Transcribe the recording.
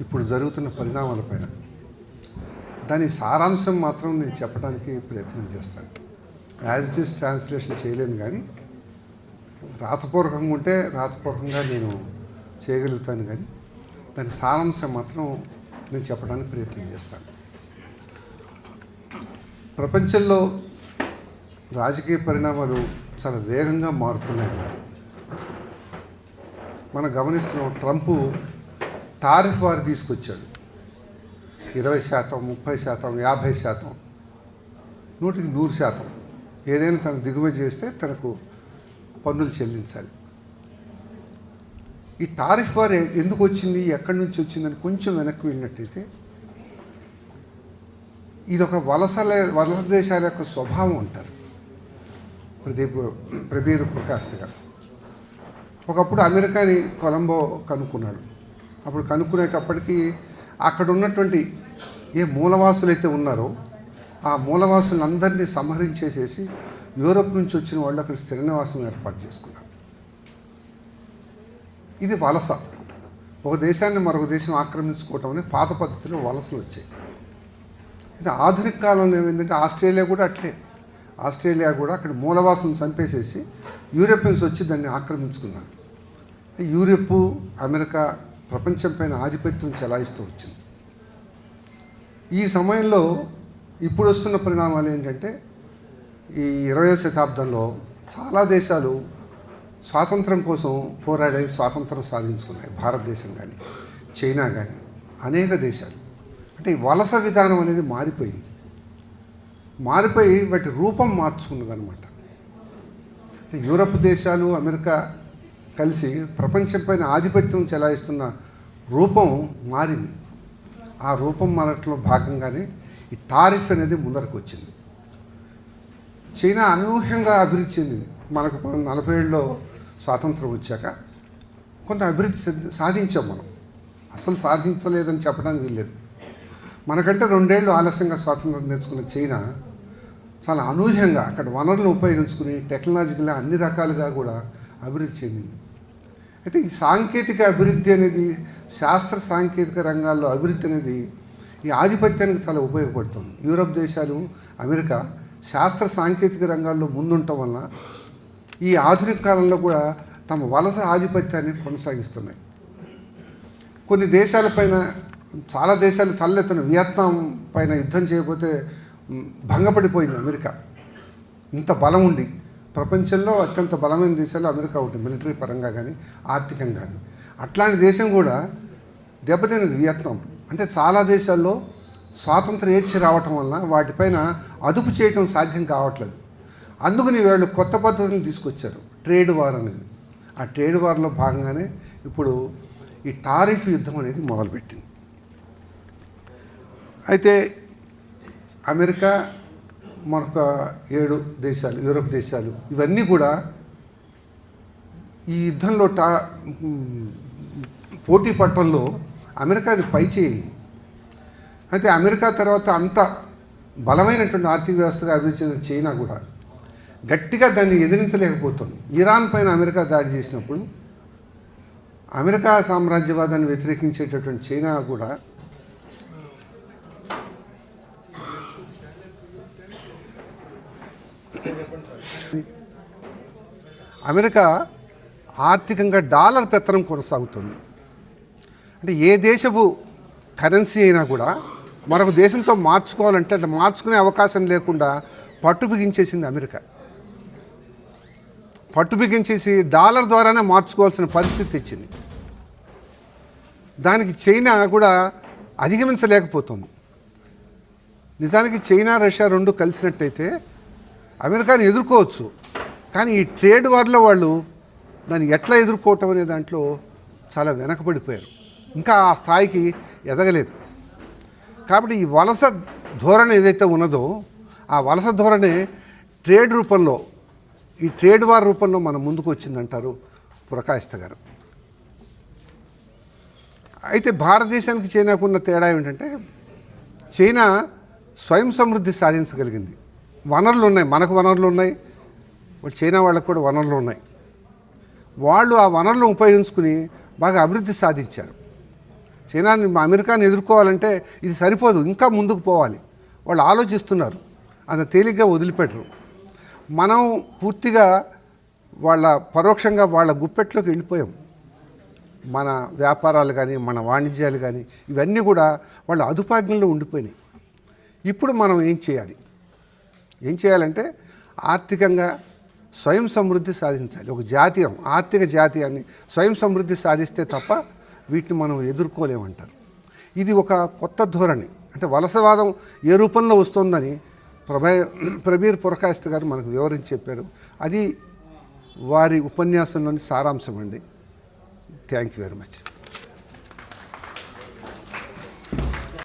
ఇప్పుడు జరుగుతున్న పరిణామాలపైన దాని సారాంశం మాత్రం నేను చెప్పడానికి ప్రయత్నం చేస్తాను. యాజ్ ఇట్ ఈస్ ట్రాన్స్లేషన్ చేయలేను కానీ రాతపూర్వకంగా ఉంటే రాతపూర్వకంగా నేను చేయగలుగుతాను కానీ దాని సారాంశం మాత్రం నేను చెప్పడానికి ప్రయత్నం చేస్తాను. ప్రపంచంలో రాజకీయ పరిణామాలు చాలా వేగంగా మారుతున్నాయి మనం గమనిస్తున్నాం ట్రంప్ టారిఫ్ వారు తీసుకొచ్చాడు. ఇరవై శాతం ముప్పై శాతం యాభై శాతం నూటికి నూరు శాతం ఏదైనా తను దిగుమతి చేస్తే తనకు పన్నులు చెల్లించాలి. ఈ టారిఫ్ వార్ ఎందుకు వచ్చింది ఎక్కడి నుంచి వచ్చిందని కొంచెం వెనక్కి వెళ్ళినట్టయితే ఇది ఒక వలసల వలస దేశాల యొక్క స్వభావం అంటారు. ప్రదీప్ ప్రబీర్ ప్రకాష్ గారు. ఒకప్పుడు అమెరికాని కొలంబో కనుక్కున్నాడు. అప్పుడు కనుక్కునేటప్పటికీ అక్కడ ఉన్నటువంటి ఏ మూలవాసులు అయితే ఉన్నారో ఆ మూలవాసులందరినీ సంహరించేసేసి యూరోప్ నుంచి వచ్చిన వాళ్ళు అక్కడ స్థిర నివాసం ఏర్పాటు చేసుకున్నారు. ఇది వలస. ఒక దేశాన్ని మరొక దేశం ఆక్రమించుకోవటం అనేది పాత పద్ధతిలో వలసలు వచ్చాయి. ఇది ఆధునిక కాలంలో ఏమైందంటే ఆస్ట్రేలియా కూడా అట్లే. ఆస్ట్రేలియా కూడా అక్కడ మూలవాసం చంపేసేసి యూరోపియన్స్ వచ్చి దాన్ని ఆక్రమించుకున్నారు. యూరోపు అమెరికా ప్రపంచం పైన ఆధిపత్యం చెలాయిస్తూ వచ్చింది. ఈ సమయంలో ఇప్పుడు వస్తున్న పరిణామాలు ఏంటంటే ఈ ఇరవయో శతాబ్దంలో చాలా దేశాలు స్వాతంత్రం కోసం పోరాడే స్వాతంత్రం సాధించుకున్నాయి. భారతదేశం కానీ చైనా కానీ అనేక దేశాలు. అంటే ఈ వలస విధానం అనేది మారిపోయింది. మారిపోయి వాటి రూపం మార్చుకున్నదనమాట అనమాట యూరప్ దేశాలు అమెరికా కలిసి ప్రపంచం పైన ఆధిపత్యం చెలాయిస్తున్న రూపం మారింది. ఆ రూపం మారట్లో భాగంగానే ఈ టారిఫ్ అనేది ముందరకు వచ్చింది చైనా అనూహ్యంగా అభివృద్ధి చెందింది. మనకు నలభై ఏళ్ళలో స్వాతంత్రం వచ్చాక కొంత అభివృద్ధి సాధించాం మనం. అసలు సాధించలేదని చెప్పడానికి వీల్లేదు. మనకంటే రెండేళ్ళు ఆలస్యంగా స్వాతంత్రం తెచ్చుకున్న చైనా చాలా అనూహ్యంగా అక్కడ వనరులను ఉపయోగించుకుని టెక్నాలజికల్గా అన్ని రకాలుగా కూడా అభివృద్ధి చెందింది. అయితే ఈ సాంకేతిక అభివృద్ధి అనేది శాస్త్ర సాంకేతిక రంగాల్లో అభివృద్ధి అనేది ఈ ఆధిపత్యానికి చాలా ఉపయోగపడుతుంది. యూరప్ దేశాలు అమెరికా శాస్త్ర సాంకేతిక రంగాల్లో ముందుండటం వలన ఈ ఆధునిక కాలంలో కూడా తమ వలస ఆధిపత్యాన్ని కొనసాగిస్తున్నాయి. కొన్ని దేశాలపైన చాలా దేశాలు తలెత్తిన వియత్నాం పైన యుద్ధం చేయకపోతే భంగపడిపోయింది అమెరికా. ఇంత బలం ఉండి ప్రపంచంలో అత్యంత బలమైన దేశాలు అమెరికా ఒకటి మిలిటరీ పరంగా కానీ ఆర్థికంగా కానీ అట్లాంటి దేశం కూడా దెబ్బతినది వియత్నాం. అంటే చాలా దేశాల్లో స్వాతంత్ర ఏడ్చి రావటం వలన వాటిపైన అదుపు చేయటం సాధ్యం కావట్లేదు. అందుకని వీళ్ళు కొత్త పద్ధతిని తీసుకొచ్చారు. ట్రేడ్ వార్ అనేది. ఆ ట్రేడ్ వార్లో భాగంగానే ఇప్పుడు ఈ టారిఫ్ యుద్ధం అనేది మొదలుపెట్టింది. అయితే అమెరికా మరొక ఏడు దేశాలు యూరోప్ దేశాలు ఇవన్నీ కూడా ఈ యుద్ధంలో టా పోటీ పట్టడంలో అమెరికాది పై చేయి. అయితే అమెరికా తర్వాత అంత బలమైనటువంటి ఆర్థిక వ్యవస్థగా అభివృద్ధి చెందిన చైనా కూడా గట్టిగా దాన్ని ఎదిరించలేకపోతుంది. ఇరాన్ పైన అమెరికా దాడి చేసినప్పుడు అమెరికా సామ్రాజ్యవాదాన్ని వ్యతిరేకించేటటువంటి చైనా కూడా అమెరికా ఆర్థికంగా డాలర్ పెత్తనం కొనసాగుతుంది. అంటే ఏ దేశపు కరెన్సీ అయినా కూడా మరొక దేశంతో మార్చుకోవాలంటే అంటే మార్చుకునే అవకాశం లేకుండా పట్టు బిగించేసింది అమెరికా. పట్టు బిగించేసి డాలర్ ద్వారానే మార్చుకోవాల్సిన పరిస్థితి తెచ్చింది. దానికి చైనా కూడా అధిగమించలేకపోతుంది. నిజానికి చైనా రష్యా రెండు కలిసినట్టయితే అమెరికాని ఎదుర్కోవచ్చు. కానీ ఈ ట్రేడ్ వార్లో వాళ్ళు దాన్ని ఎట్లా ఎదుర్కోవటం అనే దాంట్లో చాలా వెనకబడిపోయారు. ఇంకా ఆ స్థాయికి ఎదగలేదు. కాబట్టి ఈ వలస ధోరణి ఏదైతే ఉన్నదో ఆ వలస ధోరణి ట్రేడ్ రూపంలో ఈ ట్రేడ్ వార్ రూపంలో మన ముందుకు వచ్చిందంటారు ప్రకాశిత గారు. అయితే భారతదేశానికి చైనాకున్న తేడా ఏమిటంటే చైనా స్వయం సమృద్ధి సాధించగలిగింది. వనరులు ఉన్నాయి. మనకు వనరులు ఉన్నాయి. చైనా వాళ్ళకు కూడా వనరులు ఉన్నాయి. వాళ్ళు ఆ వనరులను ఉపయోగించుకుని బాగా అభివృద్ధి సాధించారు. చైనాని అమెరికాని ఎదుర్కోవాలంటే ఇది సరిపోదు. ఇంకా ముందుకు పోవాలి. వాళ్ళు ఆలోచిస్తున్నారు. అంత తేలిగ్గా వదిలిపెట్టరు. మనం పూర్తిగా వాళ్ళ పరోక్షంగా వాళ్ళ గుప్పెట్లోకి వెళ్ళిపోయాం. మన వ్యాపారాలు కానీ మన వాణిజ్యాలు కానీ ఇవన్నీ కూడా వాళ్ళ అదుపాజ్ఞంలో ఉండిపోయినాయి. ఇప్పుడు మనం ఏం చేయాలి? ఏం చేయాలంటే ఆర్థికంగా స్వయం సమృద్ధి సాధించాలి. ఒక జాతీయం ఆర్థిక జాతీయాన్ని స్వయం సమృద్ధి సాధిస్తే తప్ప వీటిని మనం ఎదుర్కోలేమంటారు. ఇది ఒక కొత్త ధోరణి. అంటే వలసవాదం ఏ రూపంలో వస్తుందని ప్రభ ప్రబీర్ పురకాయస్త్ గారు మనకు వివరించి చెప్పారు. అది వారి ఉపన్యాసంలోని సారాంశం అండి. Thank you very much